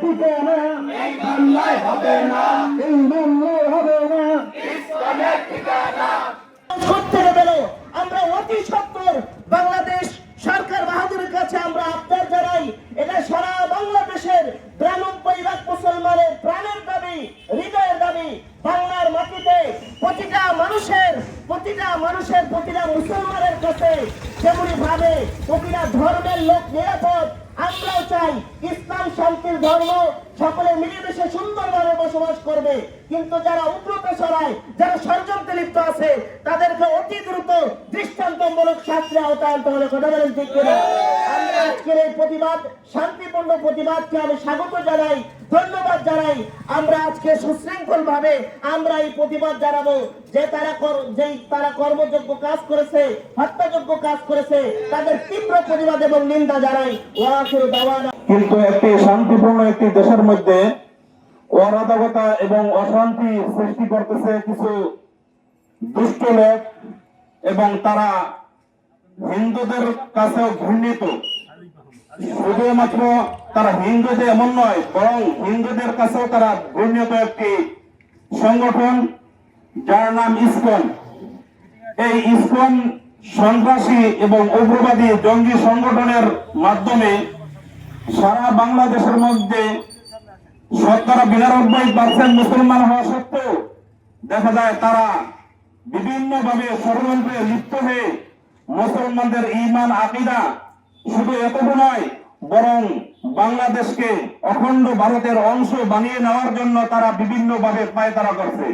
ঠিকানা এই বাংলায় হবে না। এই মামলায় হবে না। ইসলামের ঠিকানা। আমরা অতি সত্তর বাংলাদেশ সরকার বাহাদুরের কাছে আমরা আবদার জানাই এটা সারা বাংলাদেশের বিরানব্বই লাখ মুসলমানের প্রাণের দাবি হৃদয়ের দাবি বাংলার মাটিতে প্রতিটা মানুষের প্রতিটা মানুষের প্রতিটা মুসলমানের কাছে যেমনি ভাবে প্রতিটা ধর্মের লোক নিরাপদ আমরাও চাই ইসলাম শান্তির ধর্ম সকলে মিলেমিশে সুন্দরভাবে বসবাস করবে। কিন্তু যারা উগ্রতা ছড়ায়, যারা ষড়যন্ত্রে লিপ্ত আছে শাস্ত্রে আওতায় হবে কথা বলেন, ঠিক কিনা? আমরা আজকের এই প্রতিবাদ, শান্তিপূর্ণ প্রতিবাদকে আমি স্বাগত জানাই, ধন্যবাদ জানাই। আমরা আজকে সুশৃঙ্খল ভাবে আমরা এই প্রতিবাদ জানাব যে তারা যেই তারা কর্মযোগ্য কাজ করেছে, হত্যাযোগ্য কাজ করেছে, তাদের তীব্র প্রতিবাদ এবং নিন্দা জানাই। দাওয়ানা। কিন্তু একটি শান্তিপূর্ণ একটি দেশের মধ্যে অরাধকতা এবং অশান্তি সৃষ্টি করতেছে কিছু দুষ্ট লোক এবং তারা হিন্দুদের কাছেও ঘৃণিত। শুধুমাত্র তারা হিন্দুদের এমন নয়, বরং হিন্দুদের কাছেও তারা ঘৃণিত একটি সংগঠন যার নাম ইসকন। এই ইসকন সন্ত্রাসী এবং উগ্রবাদী জঙ্গি সংগঠনের মাধ্যমে সারা বাংলাদেশের মধ্যে শতকরা বিরানব্বই পার্সেন্ট মুসলমান হওয়া সত্ত্বেও দেখা যায় তারা বিভিন্নভাবে ষড়যন্ত্রে লিপ্ত হয়ে মুসলমানদের ইমান আকিদা শুধু এতটুকু নয়, বরং বাংলাদেশকে অখণ্ড ভারতের অংশ বানিয়ে নেওয়ার জন্য তারা বিভিন্নভাবে পায়তারা করছে।